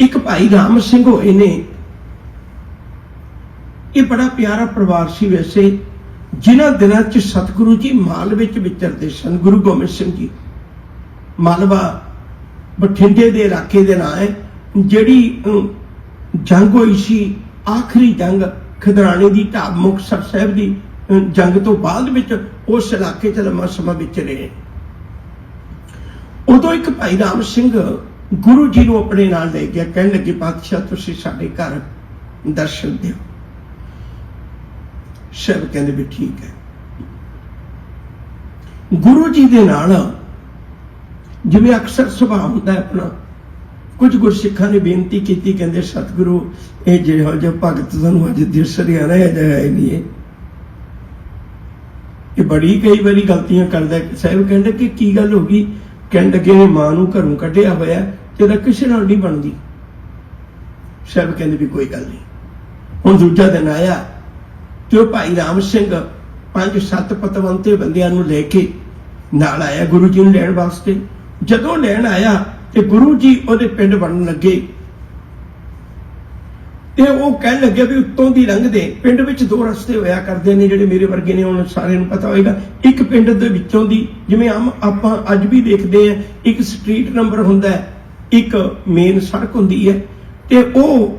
ਇੱਕ ਭਾਈ ਰਾਮ ਸਿੰਘ ਹੋਏ ਨੇ। ਇਹ ਬੜਾ ਪਿਆਰਾ ਪਰਿਵਾਰ ਸੀ ਵੈਸੇ, ਜਿਨ੍ਹਾਂ ਦਿਨਾਂ 'ਚ ਸਤਿਗੁਰੂ ਜੀ ਮਾਲ ਵਿੱਚ ਵਿਚਰਦੇ ਸਨ, ਗੁਰੂ ਗੋਬਿੰਦ ਸਿੰਘ ਜੀ। ਮਾਲਵਾ ਬਠਿੰਡੇ ਦੇ ਇਲਾਕੇ ਦੇ ਨਾਂ ਹੈ, ਜਿਹੜੀ ਜੰਗ ਹੋਈ ਸੀ, ਆਖਰੀ ਜੰਗ ਖਦਰਾਣੇ ਦੀ ਢਾਬ ਮੁਕਤਸਰ ਸਾਹਿਬ ਦੀ ਜੰਗ ਤੋਂ ਬਾਅਦ ਵਿੱਚ ਉਸ ਇਲਾਕੇ 'ਚ ਲੰਮਾ ਸਮਾਂ ਵਿਚਰੇ ਉਦੋਂ ਇੱਕ ਭਾਈ ਰਾਮ ਸਿੰਘ ਗੁਰੂ ਜੀ ਨੂੰ ਆਪਣੇ ਨਾਲ ਲੈ ਗਿਆ ਕਹਿਣ ਲੱਗੇ ਪਾਤਸ਼ਾਹ ਤੁਸੀਂ ਸਾਡੇ ਘਰ ਦਰਸ਼ਨ ਦਿਓ। ਸ਼ਿਵ ਕਹਿੰਦੇ ਵੀ ਠੀਕ ਹੈ। ਗੁਰੂ ਜੀ ਦੇ ਨਾਲ ਜਿਵੇਂ ਅਕਸਰ ਸੁਭਾਅ ਹੁੰਦਾ ਹੈ ਆਪਣਾ, ਕੁਝ ਗੁਰਸਿੱਖਾਂ ਨੇ ਬੇਨਤੀ ਕੀਤੀ, ਕਹਿੰਦੇ, ਸਤਿਗੁਰੂ, ਇਹ ਜਿਹੋ ਜਿਹਾ ਭਗਤ ਤੁਹਾਨੂੰ ਅੱਜ ਦਿਸ ਰਿਹਾ ਨਾ, ਇਹ ਜਿਹਾ ਹੈ ਨਹੀਂ ਇਹ ਇਹ ਬੜੀ ਕਈ ਵਾਰੀ ਗਲਤੀਆਂ ਕਰਦਾ ਸਾਹਿਬ ਕਹਿੰਦੇ ਕਿ ਕੀ ਗੱਲ ਹੋ ਗਈ? ਕਹਿੰਦੇ ਲੱਗੇ ਨੇ ਮਾਂ ਨੂੰ ਘਰੋਂ ਕੱਢਿਆ ਹੋਇਆ ਤੇਰਾ ਕਿਸੇ ਨਾਲ ਨਹੀਂ ਬਣਦੀ। ਸਾਹਿਬ ਕਹਿੰਦੇ ਵੀ ਕੋਈ ਗੱਲ ਨਹੀਂ। ਹੁਣ ਦੂਜਾ ਦਿਨ ਆਇਆ ਤੇ ਉਹ ਭਾਈ ਰਾਮ ਸਿੰਘ ਪੰਜ ਸੱਤ ਪਤਵੰਤੇ ਬੰਦਿਆਂ ਨੂੰ ਲੈ ਕੇ ਨਾਲ ਆਇਆ ਗੁਰੂ ਜੀ ਨੂੰ ਲੈਣ ਵਾਸਤੇ। ਜਦੋਂ ਲੈਣ ਆਇਆ ਤੇ ਗੁਰੂ ਜੀ ਉਹਦੇ ਪਿੰਡ ਬਣਨ ਲੱਗੇ। ਤੇ ਉਹ ਕਹਿਣ ਲੱਗਿਆ ਵੀ ਉੱਤੋਂ ਦੀ ਲੰਘਦੇ ਪਿੰਡ ਵਿੱਚ ਦੋ ਰਸਤੇ ਹੋਇਆ ਕਰਦੇ ਨੇ ਜਿਹੜੇ ਮੇਰੇ ਵਰਗੇ ਨੇ, ਹੁਣ ਸਾਰਿਆਂ ਨੂੰ ਪਤਾ ਹੋਏਗਾ। ਇੱਕ ਪਿੰਡ ਦੇ ਵਿੱਚੋਂ ਦੀ, ਜਿਵੇਂ ਆਮ ਆਪਾਂ ਅੱਜ ਵੀ ਦੇਖਦੇ ਆ ਇੱਕ ਸਟਰੀਟ ਨੰਬਰ ਹੁੰਦਾ ਹੈ, ਇੱਕ ਮੇਨ ਸੜਕ ਹੁੰਦੀ ਹੈ ਤੇ ਉਹ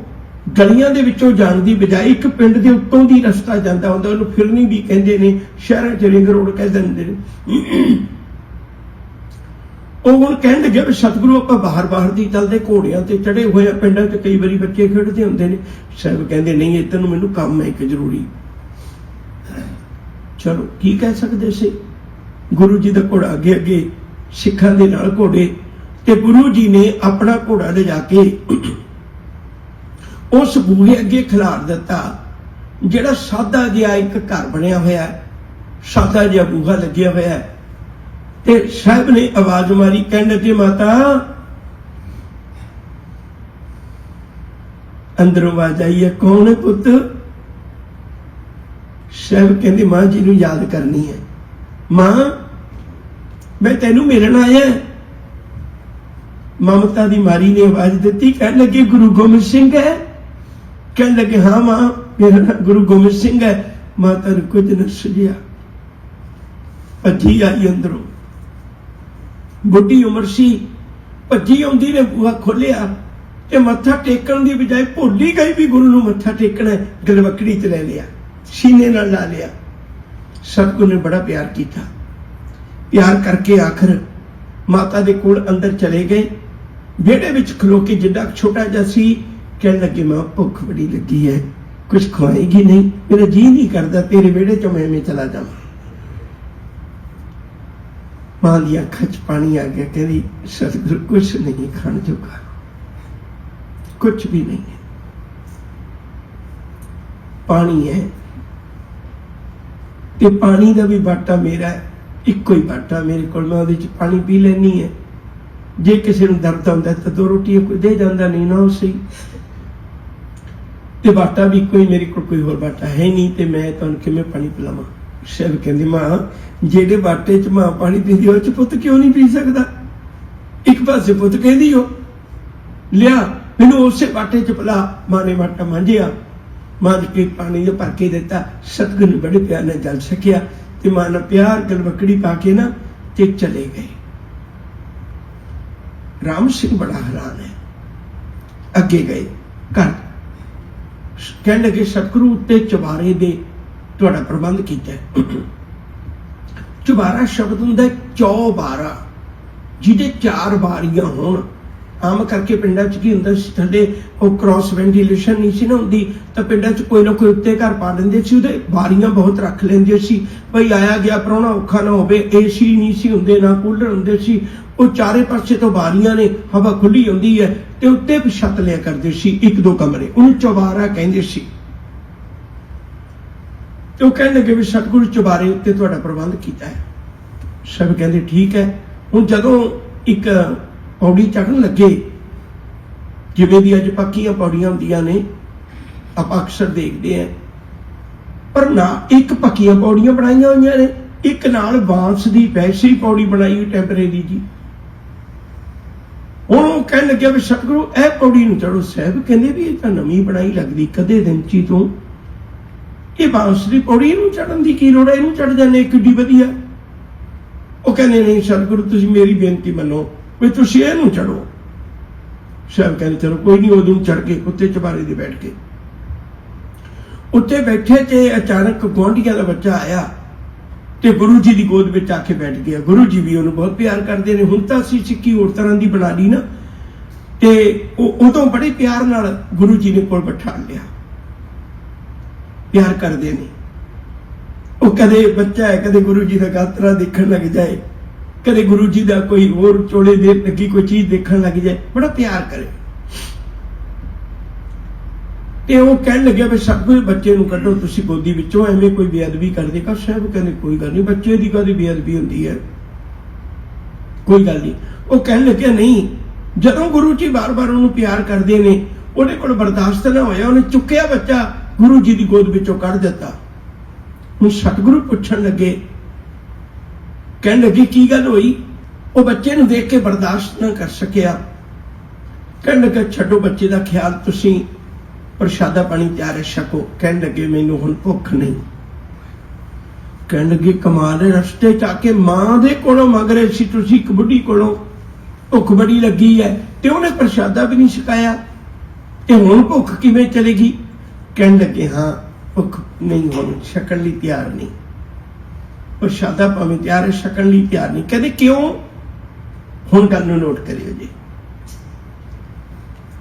ਗਲੀਆਂ ਦੇ ਵਿੱਚੋਂ ਜਾਣ ਦੀ ਬਜਾਏ ਇੱਕ ਪਿੰਡ ਦੇ ਉੱਤੋਂ ਦੀ ਰਸਤਾ ਜਾਂਦਾ ਹੁੰਦਾ, ਉਹਨੂੰ ਫਿਰਨੀ ਵੀ ਕਹਿੰਦੇ ਨੇ, ਸ਼ਹਿਰਾਂ 'ਚ ਰਿੰਗ ਰੋਡ ਕਹਿ ਦਿੰਦੇ ਨੇ। ਉਹ ਹੁਣ ਕਹਿਣ ਲੱਗੇ ਵੀ ਸਤਿਗੁਰੂ ਆਪਾਂ ਬਾਹਰ ਬਾਹਰ ਦੀ ਚੱਲਦੇ ਘੋੜਿਆਂ ਤੇ ਚੜੇ ਹੋਏ ਆ, ਪਿੰਡਾਂ 'ਚ ਕਈ ਵਾਰੀ ਬੱਚੇ ਖੇਡਦੇ ਹੁੰਦੇ ਨੇ। ਸਾਹਿਬ ਕਹਿੰਦੇ, ਨਹੀਂ ਇੱਧਰ ਨੂੰ ਮੈਨੂੰ ਕੰਮ ਹੈ, ਇੱਕ ਜ਼ਰੂਰੀ। ਚਲੋ, ਕੀ ਕਹਿ ਸਕਦੇ ਸੀ? ਗੁਰੂ ਜੀ ਦਾ ਘੋੜਾ ਅੱਗੇ ਅੱਗੇ, ਸਿੱਖਾਂ ਦੇ ਨਾਲ ਘੋੜੇ ਤੇ ਗੁਰੂ ਜੀ ਨੇ ਆਪਣਾ ਘੋੜਾ ਲਿਜਾ ਕੇ ਉਸ ਬੂਹੇ ਅੱਗੇ ਖਿਲਾਰ ਦਿੱਤਾ, ਜਿਹੜਾ ਸਾਦਾ ਜਿਹਾ ਇੱਕ ਘਰ ਬਣਿਆ ਹੋਇਆ ਹੈ। ਸਾਦਾ ਜਿਹਾ ਬੂਹਾ ਲੱਗਿਆ ਹੋਇਆ ਹੈ। ਤੇ ਸਾਹਿਬ ਨੇ ਆਵਾਜ਼ ਮਾਰੀ, ਕਹਿਣ ਲੱਗੇ, ਮਾਤਾ, ਅੰਦਰੋਂ ਆਵਾਜ਼ ਆਈ ਹੈ, ਕੌਣ ਹੈ ਪੁੱਤ? ਸਾਹਿਬ ਕਹਿੰਦੇ, ਮਾਂ ਜੀ ਨੂੰ ਯਾਦ ਕਰਨੀ ਹੈ। ਮਾਂ, ਮੈਂ ਤੈਨੂੰ ਮਿਲਣ ਆਇਆ ਹਾਂ। ਮਮਤਾ ਦੀ ਮਾਰੀ ਨੇ ਆਵਾਜ਼ ਦਿੱਤੀ, ਕਹਿਣ ਲੱਗੇ, ਗੁਰੂ ਗੋਬਿੰਦ ਸਿੰਘ ਹੈ। ਕਹਿਣ ਲੱਗੇ, ਹਾਂ ਮਾਂ, ਮੇਰਾ ਨਾਮ ਗੁਰੂ ਗੋਬਿੰਦ ਸਿੰਘ ਹੈ। ਮਾਤਾ ਨੂੰ ਕੁਝ ਨਾ ਸੁਝਿਆ ਭੱਜੀ ਆਈ ਅੰਦਰੋਂ। ਬੁੱਢੀ ਉਮਰ ਸੀ, ਭੱਜੀ ਆਉਂਦੀ ਨੇ ਬੂਹਾ ਖੋਲਿਆ ਤੇ ਮੱਥਾ ਟੇਕਣ ਦੀ ਬਜਾਏ ਭੁੱਲ ਗਈ ਵੀ ਗੁਰੂ ਨੂੰ ਮੱਥਾ ਟੇਕਣਾ ਹੈ ਗਲਵਕੜੀ ਤੇ ਲੈ ਲਿਆ, ਸੀਨੇ ਨਾਲ ਲਾ ਲਿਆ। ਸਤਿਗੁਰੂ ਨੇ ਬੜਾ ਪਿਆਰ ਕੀਤਾ। ਪਿਆਰ ਕਰਕੇ ਆਖਰ ਮਾਤਾ ਦੇ ਕੋਲ ਅੰਦਰ ਚਲੇ ਗਏ। ਵਿਹੜੇ ਵਿੱਚ ਖਲੋ ਕੇ ਜਿੱਡਾ ਕੁ ਛੋਟਾ ਜਿਹਾ ਸੀ, ਕਹਿਣ ਲੱਗੇ, ਮਾਂ, ਭੁੱਖ ਬੜੀ ਲੱਗੀ ਹੈ ਕੁਝ ਖਵਾਏਗੀ ਨਹੀਂ, ਮੇਰਾ ਜੀ ਨਹੀਂ ਕਰਦਾ, ਤੇਰੇ ਵਿਹੜੇ ਚੋਂ ਮੈਂ ਐਵੇਂ ਚਲਾ ਜਾਵਾਂ। ਮਾਂ ਦੀ ਅੱਖਾਂ 'ਚ ਪਾਣੀ ਆ ਗਿਆ, ਕਹਿੰਦੀ, ਸਤਿਗੁਰ ਕੁਝ ਨਹੀਂ ਖਾਣ ਜੋਗਾ। ਕੁਝ ਵੀ ਨਹੀਂ ਹੈ। ਪਾਣੀ ਹੈ। ਤੇ ਪਾਣੀ ਦਾ ਵੀ ਬਾਟਾ ਮੇਰਾ ਇੱਕੋ ਹੀ ਬਾਟਾ ਮੇਰੇ ਕੋਲ। ਮੈਂ ਉਹਦੇ 'ਚ ਪਾਣੀ ਪੀ ਲੈਣੀ ਹੈ। ਜੇ ਕਿਸੇ ਨੂੰ ਦਰਦ ਆਉਂਦਾ ਤਾਂ ਦੋ ਰੋਟੀਆਂ ਕੋਈ ਦੇ ਜਾਂਦਾ ਨਹੀਂ, ਨਾ ਉਹ ਸਹੀ ਤੇ ਬਾਟਾ ਵੀ ਕੋਈ, ਮੇਰੇ ਕੋਲ ਕੋਈ ਹੋਰ ਬਾਟਾ ਹੈ ਨਹੀਂ ਤੇ ਮੈਂ ਤੁਹਾਨੂੰ ਕਿਵੇਂ ਪਾਣੀ ਪਿਲਾਵਾਂ? ਸ਼ਿਵ ਕਹਿੰਦੀ, ਮਾਂ, ਜਿਹੜੇ ਬਾਟੇ 'ਚ ਮਾਂ ਪਾਣੀ ਪੀਂਦੀ ਉਹ 'ਚ ਪੁੱਤ ਕਿਉਂ ਨਹੀਂ ਪੀ ਸਕਦਾ? ਇੱਕ ਪਾਸੇ ਪੁੱਤ ਕਹਿੰਦੀ ਹੋ ਲਿਆ, ਮੈਨੂੰ ਉਸੇ ਬਾਟੇ 'ਚ ਪਿਲਾ, ਮਾਂ ਨੇ ਬਾਟਾ ਮੰਝਿਆ ਮਾਂ ਕੇ ਪਾਣੀ ਦੇ ਭਰ ਕੇ ਦਿੱਤਾ, ਸਤਿਗੁਰੂ ਬੜੇ ਪਿਆਰ ਨਾਲ ਜਲ ਸਕਿਆ ਤੇ ਮਾਂ ਨੇ ਪਿਆਰ ਗਲਵਕੜੀ ਪਾ ਕੇ ਨਾ ਤੇ ਚਲੇ ਗਏ। ਰਾਮ ਸਿੰਘ ਬੜਾ ਹੈਰਾਨ ਹੈ। ਅੱਗੇ ਗਏ ਘਰ। ਕਹਿਣ ਲੱਗੇ, ਸਤਗੁਰੂ ਉੱਤੇ ਚਵਾਰੇ ਦੇ ਤੁਹਾਡਾ ਪ੍ਰਬੰਧ ਕੀਤਾ ਹੈ। ਚੁਬਾਰਾ ਸ਼ਬਦ ਹੁੰਦਾ ਹੈ ਚੌਬਾਰਾ, ਜਿਹਦੇ ਚਾਰ ਬਾਰੀਆਂ ਹੋਣ। ਆਮ ਕਰਕੇ ਪਿੰਡਾਂ 'ਚ ਕੀ ਹੁੰਦਾ ਸੀ, ਥੱਲੇ ਉਹ ਕ੍ਰਾਸ ਵੈਂਟੀਲੇਸ਼ਨ ਨਹੀਂ ਸੀ ਨਾ ਹੁੰਦੀ, ਤਾਂ ਪਿੰਡਾਂ 'ਚ ਕੋਈ ਨਾ ਕੋਈ ਉੱਤੇ ਘਰ ਪਾ ਲੈਂਦੇ ਸੀ, ਉਹਦੇ ਬਾਰੀਆਂ ਬਹੁਤ ਰੱਖ ਲੈਂਦੇ ਸੀ। ਭਈ ਆਇਆ ਗਿਆ ਪ੍ਰਾਹੁਣਾ ਔਖਾ ਨਾ ਹੋਵੇ ਏਸੀ ਨਹੀਂ ਸੀ ਹੁੰਦੇ, ਨਾ ਕੂਲਰ ਹੁੰਦੇ ਸੀ। ਉਹ ਚਾਰੇ ਪਾਸੇ ਤੋਂ ਬਾਰੀਆਂ ਨੇ, ਹਵਾ ਖੁੱਲੀ ਹੁੰਦੀ ਹੈ ਤੇ ਉੱਤੇ ਵੀ ਛੱਤ ਲਿਆ ਕਰਦੇ ਸੀ, ਇੱਕ ਦੋ ਕਮਰੇ। ਉਹਨੂੰ ਚੌਬਾਰਾ ਕਹਿੰਦੇ ਸੀ। ਤੇ ਉਹ ਕਹਿਣ ਲੱਗੇ ਵੀ ਸਤਿਗੁਰੂ ਚੁਬਾਰੇ ਉੱਤੇ ਤੁਹਾਡਾ ਪ੍ਰਬੰਧ ਕੀਤਾ ਹੈ। ਸਭ ਕਹਿੰਦੇ ਠੀਕ ਹੈ। ਹੁਣ ਜਦੋਂ ਇੱਕ ਪੌੜੀ ਚੜਨ ਲੱਗੇ, ਜਿਵੇਂ ਵੀ ਅੱਜ ਪੱਕੀਆਂ ਪੌੜੀਆਂ ਹੁੰਦੀਆਂ ਨੇ, ਆਪਾਂ ਅਕਸਰ ਦੇਖਦੇ ਆਂ ਪਰ ਨਾ ਇੱਕ ਪੱਕੀਆਂ ਪੌੜੀਆਂ ਬਣਾਈਆਂ ਹੋਈਆਂ ਨੇ, ਇੱਕ ਨਾਲ ਬਾਂਸ ਦੀ ਵੈਸੀ ਪੌੜੀ ਬਣਾਈ ਹੋਈ ਟੈਂਪਰੇਰੀ ਜੀ। ਹੁਣ ਉਹ ਕਹਿਣ ਲੱਗਿਆ ਵੀ ਸਤਿਗੁਰੂ, ਇਹ ਪੌੜੀ ਨੂੰ ਚੜੋ ਸਾਹਿਬ ਕਹਿੰਦੇ ਵੀ ਇਹ ਤਾਂ ਨਵੀਂ ਬਣਾਈ ਲੱਗਦੀ, ਕਦੇ ਦਿਨ ਚੀ ਤੂੰ ਇਹ ਬਾਂਸ ਦੀ ਪੌੜੀ ਨੂੰ ਚੜਨ ਦੀ ਕੀ ਲੋੜ ਹੈ? ਇਹਨੂੰ ਚੜ ਜਾਂਦੇ ਕਿੱਡੀ ਵਧੀਆ। ਉਹ ਕਹਿੰਦੇ ਨਹੀਂ ਸਤਿਗੁਰੂ, ਤੁਸੀਂ ਮੇਰੀ ਬੇਨਤੀ ਮੰਨੋ, ਵੀ ਤੁਸੀਂ ਇਹਨੂੰ ਚੜੋ ਸਾਹਿਬ ਕਹਿੰਦੇ, ਚਲੋ, ਕੋਈ ਨਹੀਂ ਉਹਨੂੰ ਚੜ ਕੇ ਉੱਤੇ ਚਬਾਰੇ ਦੇ ਬੈਠ ਕੇ। ਉੱਤੇ ਬੈਠੇ ਤੇ ਅਚਾਨਕ ਗੁਆਂਢੀਆਂ ਦਾ ਬੱਚਾ ਆਇਆ ਤੇ ਗੁਰੂ ਜੀ ਦੀ ਗੋਦ ਵਿੱਚ ਆ ਕੇ ਬੈਠ ਗਿਆ। ਗੁਰੂ ਜੀ ਵੀ ਉਹਨੂੰ ਬਹੁਤ ਪਿਆਰ ਕਰਦੇ ਨੇ। ਹੁਣ ਤਾਂ ਅਸੀਂ ਸਿੱਕੀ ਹੋਰ ਤਰ੍ਹਾਂ ਦੀ ਬਣਾ ਲਈ ਨਾ। ਤੇ ਉਹ ਉਦੋਂ ਬੜੇ ਪਿਆਰ ਨਾਲ ਗੁਰੂ ਜੀ ਨੇ ਕੋਲ ਬਿਠਾ ਲਿਆ। ਪਿਆਰ ਕਰਦੇ ਨੇ। ਉਹ ਕਦੇ ਬੱਚਾ ਹੈ, ਕਦੇ ਗੁਰੂ ਜੀ ਦਾ ਗਾਤਰਾ ਦੇਖਣ ਲੱਗ ਜਾਏ। ਕਦੇ ਗੁਰੂ ਜੀ ਦਾ ਕੋਈ ਹੋਰ ਚੋਲੇ ਦੇ ਲੱਗੀ ਕੋਈ ਚੀਜ਼ ਦੇਖਣ ਲੱਗ ਜਾਏ, ਬੜਾ ਪਿਆਰ ਕਰੇ। ਤੇ ਉਹ ਕਹਿਣ ਲੱਗਿਆ ਵੀ ਸਭ ਕੋਈ ਬੱਚੇ ਨੂੰ ਕੱਢੋ, ਤੁਸੀਂ ਗੋਦੀ ਵਿੱਚੋਂ ਐਵੇਂ ਕੋਈ ਬੇਅਦਬੀ ਕਰਦੇ। ਦੇਗਾ ਸਾਹਿਬ ਕਹਿੰਦੇ, ਕੋਈ ਗੱਲ ਨਹੀਂ, ਬੱਚੇ ਦੀ ਕਦੀ ਬੇਅਦਬੀ ਹੁੰਦੀ ਹੈ? ਕੋਈ ਗੱਲ ਨਹੀਂ। ਉਹ ਕਹਿਣ ਲੱਗਿਆ, ਨਹੀਂ, ਜਦੋਂ ਗੁਰੂ ਜੀ ਬਾਰ-ਬਾਰ ਉਹਨੂੰ ਪਿਆਰ ਕਰਦੇ ਨੇ, ਉਹਦੇ ਕੋਲ ਬਰਦਾਸ਼ਤ ਨਾ ਹੋਇਆ, ਉਹਨੇ ਚੁੱਕਿਆ ਬੱਚਾ ਗੁਰੂ ਜੀ ਦੀ ਗੋਦ ਵਿੱਚੋਂ ਕੱਢ ਦਿੱਤਾ। ਹੁਣ ਸਤਿਗੁਰੂ ਪੁੱਛਣ ਲੱਗੇ। ਕਹਿਣ ਲੱਗੇ, ਕੀ ਗੱਲ ਹੋਈ? ਉਹ ਬੱਚੇ ਨੂੰ ਦੇਖ ਕੇ ਬਰਦਾਸ਼ਤ ਨਾ ਕਰ ਸਕਿਆ। ਕਹਿਣ ਲੱਗਾ, ਛੱਡੋ ਬੱਚੇ ਦਾ ਖਿਆਲ, ਤੁਸੀਂ ਪ੍ਰਸ਼ਾਦਾ ਪਾਣੀ ਤਿਆਰ ਛਕੋ। ਕਹਿਣ ਲੱਗੇ, ਮੈਨੂੰ ਹੁਣ ਭੁੱਖ ਨਹੀਂ। ਕਹਿਣ ਲੱਗੇ, ਕਮਾਲ ਹੈ, ਰਸਤੇ ਚ ਆ ਕੇ ਮਾਂ ਦੇ ਕੋਲੋਂ ਮੰਗ ਰਹੇ ਸੀ, ਤੁਸੀਂ ਇੱਕ ਬੁੱਢੀ ਕੋਲੋਂ ਭੁੱਖ ਬੜੀ ਲੱਗੀ ਹੈ ਤੇ ਉਹਨੇ ਪ੍ਰਸ਼ਾਦਾ ਵੀ ਨਹੀਂ ਛਕਾਇਆ। ਤੇ ਹੁਣ ਭੁੱਖ ਕਿਵੇਂ ਚਲੇਗੀ? ਕਹਿਣ ਲੱਗੇ, ਹਾਂ, ਭੁੱਖ ਨਹੀਂ ਹੁਣ, ਛਕਣ ਲਈ ਤਿਆਰ ਨਹੀਂ। ਉਹ ਸ਼ਾਦਾ ਭਾਵੇਂ ਤਿਆਰ ਹੈ, ਛਕਣ ਲਈ ਤਿਆਰ ਨਹੀਂ। ਕਹਿੰਦੇ, ਕਿਉਂ? ਹੁਣ ਗੱਲ ਨੂੰ ਨੋਟ ਕਰਿਓ ਜੀ।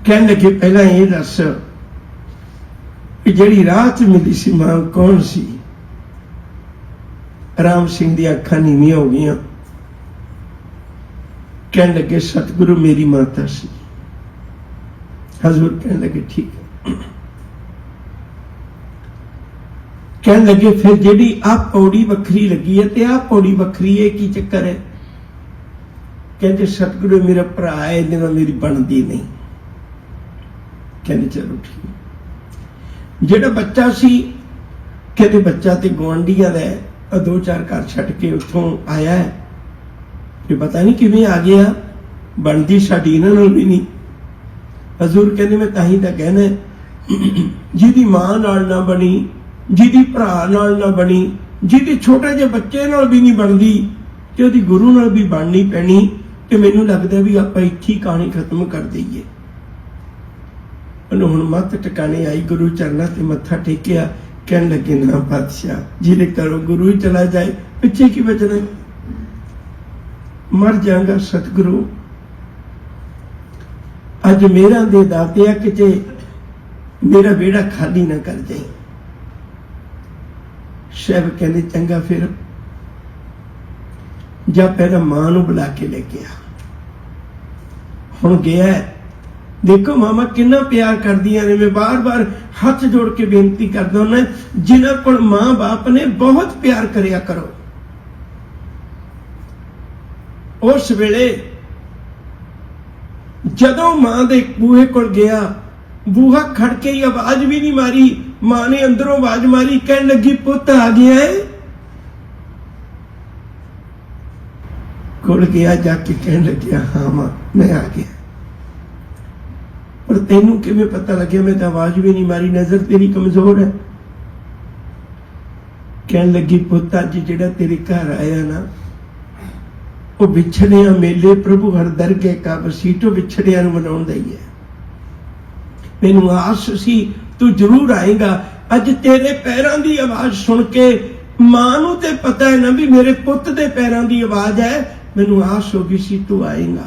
ਕਹਿਣ ਲੱਗੇ, ਪਹਿਲਾਂ ਇਹ ਦੱਸ ਕਿ ਜਿਹੜੀ ਰਾਤ ਮਿਲੀ ਸੀ ਮਾਂ, ਕੌਣ ਸੀ? ਰਾਮ ਸਿੰਘ ਦੀਆਂ ਅੱਖਾਂ ਨੀਵੀਆਂ ਹੋ ਗਈਆਂ। ਕਹਿਣ ਲੱਗੇ, ਸਤਿਗੁਰੂ ਮੇਰੀ ਮਾਤਾ ਸੀ। ਹਜ਼ੂਰ ਕਹਿਣ ਲੱਗੇ, ਠੀਕ ਹੈ। ਕਹਿਣ ਲੱਗੇ, ਫਿਰ ਜਿਹੜੀ ਆ ਪੌੜੀ ਵੱਖਰੀ ਲੱਗੀ ਹੈ ਤੇ ਆ ਪੌੜੀ ਵੱਖਰੀ ਹੈ ਕੀ ਚੱਕਰ ਹੈ? ਕਹਿੰਦੇ, ਸਤਿਗੁਰੂ ਮੇਰਾ ਭਰਾ ਹੈ, ਇਹਦੇ ਨਾਲ ਮੇਰੀ ਬਣਦੀ ਨਹੀਂ। ਕਹਿੰਦੇ, ਚਲੋ ਠੀਕ ਜਿਹੜਾ ਬੱਚਾ ਸੀ, ਕਹਿੰਦੇ, ਬੱਚਾ ਤੇ ਗਵਾਂਢੀਆਂ ਦਾ ਹੈ ਆਹ ਦੋ ਚਾਰ ਘਰ ਛੱਡ ਕੇ ਉੱਥੋਂ ਆਇਆ ਹੈ। ਤੇ ਪਤਾ ਨਹੀਂ ਕਿਵੇਂ ਆ ਗਿਆ, ਬਣਦੀ ਸਾਡੀ ਇਹਨਾਂ ਨਾਲ ਵੀ ਨਹੀਂ। ਹਜ਼ੂਰ ਕਹਿੰਦੇ, ਮੈਂ ਤਾਂ ਹੀ ਤਾਂ ਕਹਿਣਾ ਜਿਹਦੀ ਮਾਂ ਨਾਲ ਨਾ ਬਣੀ ਜਿਹਦੀ ਭਰਾ ਨਾਲ ਨਾ ਬਣੀ, ਜਿਹਦੀ ਛੋਟੇ ਜਿਹੇ ਬੱਚੇ ਨਾਲ ਵੀ ਨਹੀਂ ਬਣਦੀ, ਤੇ ਉਹਦੀ ਗੁਰੂ ਨਾਲ ਵੀ ਬਣਨੀ ਪੈਣੀ, ਤੇ ਮੈਨੂੰ ਲੱਗਦਾ ਵੀ ਆਪਾਂ ਇੱਥੇ ਹੀ ਕਹਾਣੀ ਖਤਮ ਕਰ ਦਈਏ। ਉਹਨੂੰ ਹੁਣ ਮੱਤ ਟਿਕਾਣੇ ਆਈ, ਗੁਰੂ ਚਰਨਾਂ ਤੇ ਮੱਥਾ ਟੇਕਿਆ, ਕਹਿਣ ਲੱਗੇ, ਨਾ ਬਾਦਸ਼ਾਹ ਜਿਹਦੇ ਘਰੋਂ ਗੁਰੂ ਹੀ ਚਲਾ ਜਾਏ, ਪਿੱਛੇ ਕੀ ਬਚਣਾ ਮਰ ਜਾਗਾ ਸਤਿਗੁਰੂ। ਅੱਜ ਮੇਰਾ ਦੇ ਦਾਤਿਆ ਕਿਤੇ ਮੇਰਾ ਵਿਹੜਾ ਖਾਲੀ ਨਾ ਕਰ ਜਾਏ। ਸਾਹਿਬ ਕਹਿੰਦੇ, ਚੰਗਾ ਫਿਰ। ਜਾ ਪਹਿਲਾਂ ਮਾਂ ਨੂੰ ਬੁਲਾ ਕੇ ਲੈ ਕੇ ਆ। ਹੁਣ ਗਿਆ ਦੇਖੋ ਮਾਮਾ, ਕਿੰਨਾ ਪਿਆਰ ਕਰਦੀਆਂ ਨੇ। ਮੈਂ ਬਾਰ-ਬਾਰ ਹੱਥ ਜੋੜ ਕੇ ਬੇਨਤੀ ਕਰਦਾ ਹਾਂ ਜਿਨ੍ਹਾਂ ਕੋਲ ਮਾਂ-ਬਾਪ ਨੇ, ਬਹੁਤ ਪਿਆਰ ਕਰਿਆ ਕਰੋ। ਉਸ ਵੇਲੇ ਜਦੋਂ ਮਾਂ ਦੇ ਬੂਹੇ ਕੋਲ ਗਿਆ ਬੂਹਾ ਖੜ ਕੇ ਹੀ ਆਵਾਜ਼ ਵੀ ਨਹੀਂ ਮਾਰੀ। ਮਾਂ ਨੇ ਅੰਦਰੋਂ ਆਵਾਜ਼ ਮਾਰੀ, ਕਹਿਣ ਲੱਗੀ, ਪੁੱਤ, ਆ ਗਿਆ ਹੈ ਕੋਲ ਗਿਆ, ਜਾ ਕੇ ਕਹਿਣ ਲੱਗਿਆ, ਹਾਂ ਮਾਂ, ਮੈਂ ਆ ਗਿਆ। ਪਰ ਤੈਨੂੰ ਕਿਵੇਂ ਪਤਾ ਲੱਗਿਆ? ਮੈਂ ਤਾਂ ਆਵਾਜ਼ ਵੀ ਨਹੀਂ ਮਾਰੀ, ਨਜ਼ਰ ਤੇਰੀ ਕਮਜ਼ੋਰ ਹੈ। ਕਹਿਣ ਲੱਗੀ, ਪੁੱਤ, ਅੱਜ ਜਿਹੜਾ ਤੇਰੇ ਘਰ ਆਇਆ ਨਾ, ਉਹ ਵਿਛੜਿਆ ਮੇਲੇ ਪ੍ਰਭੂ ਹਰ ਦਰ ਕੇ ਕਾ ਸੀਟੋ ਵਿਛੜਿਆਂ ਨੂੰ ਮਨਾਉਣ ਦਾ ਹੀ ਹੈ। ਮੈਨੂੰ ਆਸ ਸੀ, ਤੂੰ ਜ਼ਰੂਰ ਆਏਗਾ। ਅੱਜ ਤੇਰੇ ਪੈਰਾਂ ਦੀ ਆਵਾਜ਼ ਸੁਣ ਕੇ ਮਾਂ ਨੂੰ ਤੇ ਪਤਾ ਹੈ ਨਾ ਵੀ ਮੇਰੇ ਪੁੱਤ ਦੇ ਪੈਰਾਂ ਦੀ ਆਵਾਜ਼ ਹੈ। ਮੈਨੂੰ ਆਸ ਹੋ ਗਈ ਸੀ, ਤੂੰ ਆਏਗਾ।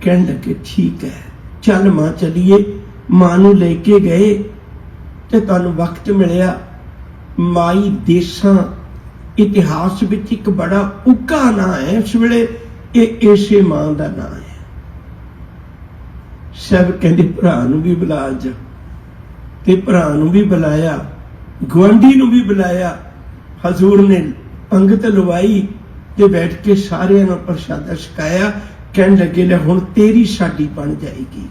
ਕਹਿਣ ਲੱਗੇ, ਠੀਕ ਹੈ, ਚੱਲ ਮਾਂ ਚਲੀਏ। ਮਾਂ ਨੂੰ ਲੈ ਕੇ ਗਏ ਤੇ ਤੁਹਾਨੂੰ ਵਕਤ ਮਿਲਿਆ। ਮਾਈ ਦੇਸਾਂ ਇਤਿਹਾਸ ਵਿੱਚ ਇੱਕ ਬੜਾ ਉੱਕਾ ਨਾਂ ਹੈ। ਇਸ ਵੇਲੇ ਇਹ ਏਸੇ ਮਾਂ ਦਾ ਨਾਂ ਹੈ। ਸਭ ਕਹਿੰਦੇ ਭਰਾ ਨੂੰ ਵੀ ਬੁਲਾ ਜਾ ਤੇ ਭਰਾ ਨੂੰ ਵੀ ਬੁਲਾਇਆ ਗਵਾਂਢੀ ਨੂੰ ਵੀ ਬੁਲਾਇਆ। ਹਜ਼ੂਰ ਨੇ ਅੰਗਤ ਲਵਾਈ ਤੇ ਬੈਠ ਕੇ ਸਾਰਿਆਂ ਨੂੰ ਪ੍ਰਸ਼ਾਦਾ ਛਕਾਇਆ। ਕਹਿਣ ਲੱਗੇ, ਲੈ ਹੁਣ ਤੇਰੀ ਸਾਡੀ ਬਣ ਜਾਏਗੀ।